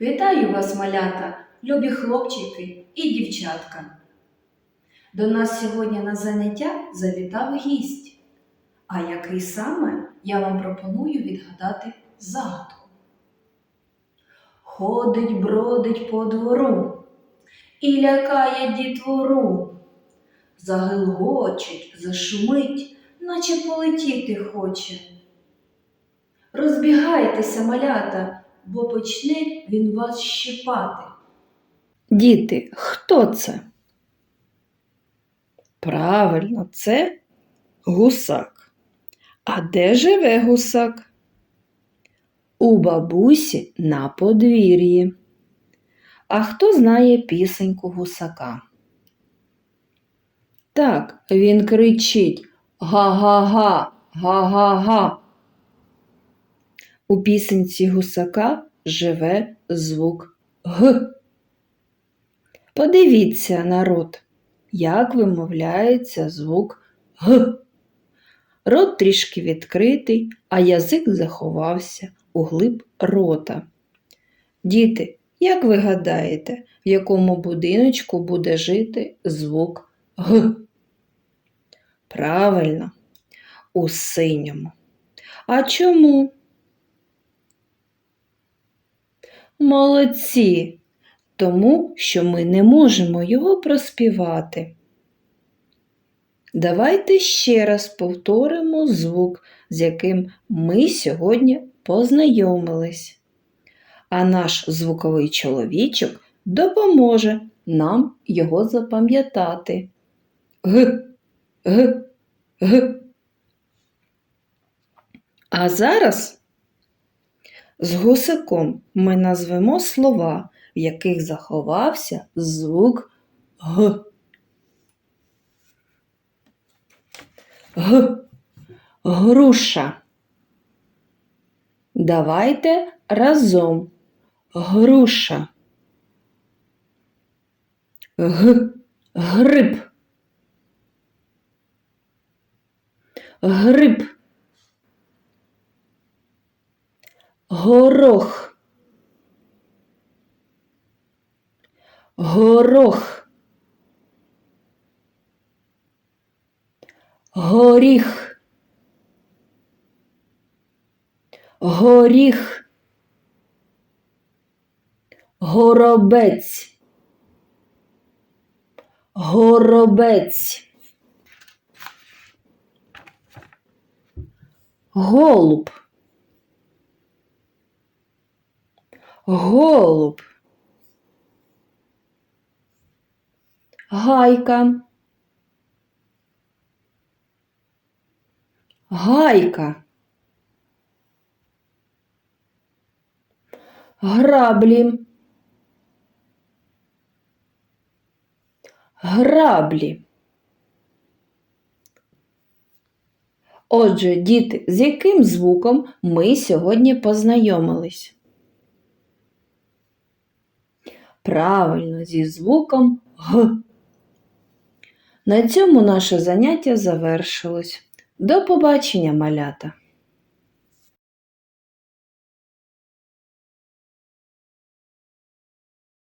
Вітаю вас, малята, любі хлопчики і дівчатка. До нас сьогодні на заняття завітав гість. А який саме я вам пропоную відгадати загадку. Ходить, бродить по двору і лякає дітвору. Загилгочить, зашумить, наче полетіти хоче. Розбігайтеся, малята, бо почне він вас щипати. Діти, хто це? Правильно, це гусак. А де живе гусак? У бабусі на подвір'ї. А хто знає пісеньку гусака? Так, він кричить га-га-га, га-га-га. У пісенці гусака живе звук Г. Подивіться, народ, як вимовляється звук Г. Рот трішки відкритий, а язик заховався у глиб рота. Діти, як ви гадаєте, в якому будиночку буде жити звук Г? Правильно, у синьому. А чому? Молодці, тому що ми не можемо його проспівати. Давайте ще раз повторимо звук, з яким ми сьогодні познайомились. А наш звуковий чоловічок допоможе нам його запам'ятати. Г, г, г. А зараз з гусаком ми назвемо слова, в яких заховався звук Г. Г. Груша. Давайте разом. Груша. Г. Гриб. Гриб. Горох. Горох. Горіх. Горіх. Горобець. Горобець. Голуб. Голуб. Гайка. Гайка. Граблі. Граблі. Отже, діти, з яким звуком ми сьогодні познайомились? Правильно, зі звуком Г. На цьому наше заняття завершилось. До побачення, малята!